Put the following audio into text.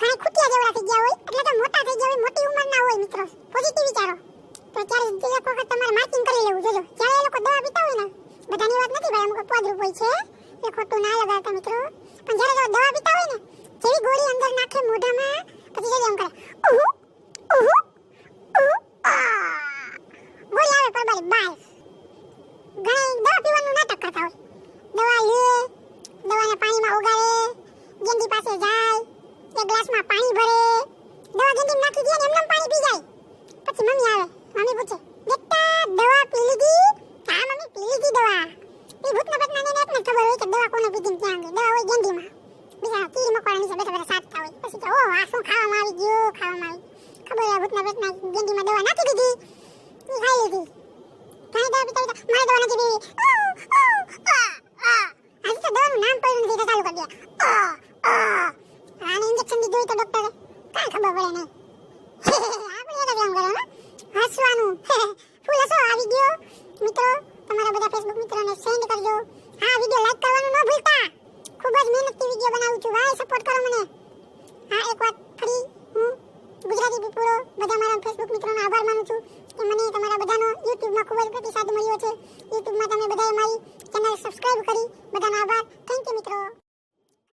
ઘણા ખૂટિયા જેવડા થઈ ગયા હોય, એટલે તો મોટા થઈ ગયા હોય, મોટી ઉંમરના હોય મિત્રો. પોઝિટિવ વિચારો. તો ત્યારે એક વખત તમારે માર્કિંગ કરી લેવું, જોજો. જ્યારે એ લોકો દવા પીતા હોય ને, બધાની વાત નથી, ભાઈ, અમુક પોદરૂપ હોય છે. એ ખોટું ના લગાડતા મિત્રો. પણ જ્યારે જો દવા પીતા હોય ને, જેવી ગોળી અંદર નાખે મોઢામાં, પછી જોજો એમ કરે, ઉહુ ઉહુ ગોળી આવે પરબારી બાય ઘણા દવા પીવાનું નાટક કરતા હોય. દવા લે, દવાને પાણીમાં ઉગાડે ગેંડી પાસે જાય એક ગ્લાસમાં પાણી ભરે, દવા ગેંડી નાખી દે ને એમને પાણી પી જાય. પછી મમ્મી આવે, મમ્મી પૂછે, બેટા, દવા પી લીધી? હા, મમ્મી, પી લીધી દવા. એ ભૂતના પતના ને એકને ખબર હોય કે દવા કોને પીધી ક્યાં ગઈ? દવા હોય ગેંડીમાં બીજા કીડી મકોડા નીચે બેઠા બેઠા સાચતા હોય. પછી કે ઓ, આ શું ખાવામાં આવી ગયું? ખાવામાં આવી ખબર હોય ભૂતના પતના ગેંડીમાં દવા નાખી દીધી. ઈ ખાઈ લીધી. ખાઈ દવા પીતા પીતા, મારે દવા નાખી દીધી આ, આ. હજી તો દવાનું નામ પડ્યું નથી એટલે ચાલુ કરી દે આ, આ. આને ઇન્જેક્શન તો ડોક્ટરે કાંઈ ખબર પડે નહીં. આપણે એક જ કામ હે? હસવાનું. ફૂલ હસો, આ વિડિયો મિત્રો, તમારા બધા ફેસબુક મિત્રોને સેન્ડ કરજો. હા વિડિયો લાઈક કરવાનું ન ભૂલતા. ખૂબ જ મહેનતથી વિડિયો બનાવું છું. ભાઈ સપોર્ટ કરો મને. હા, એક વાત ફરી, હું ગુજરાતી પીપુરો બધા મારા ફેસબુક મિત્રોનો આભાર માનું છું કે મને તમારા બધાનો યુટ્યુબમાં ખૂબ જ પ્રતિસાદ મળ્યો છે. યુટ્યુબમાં તમે બધાએ મારી ચેનલ સબસ્ક્રાઇબ કરી. બધાનો આભાર. થેન્ક યુ મિત્રો.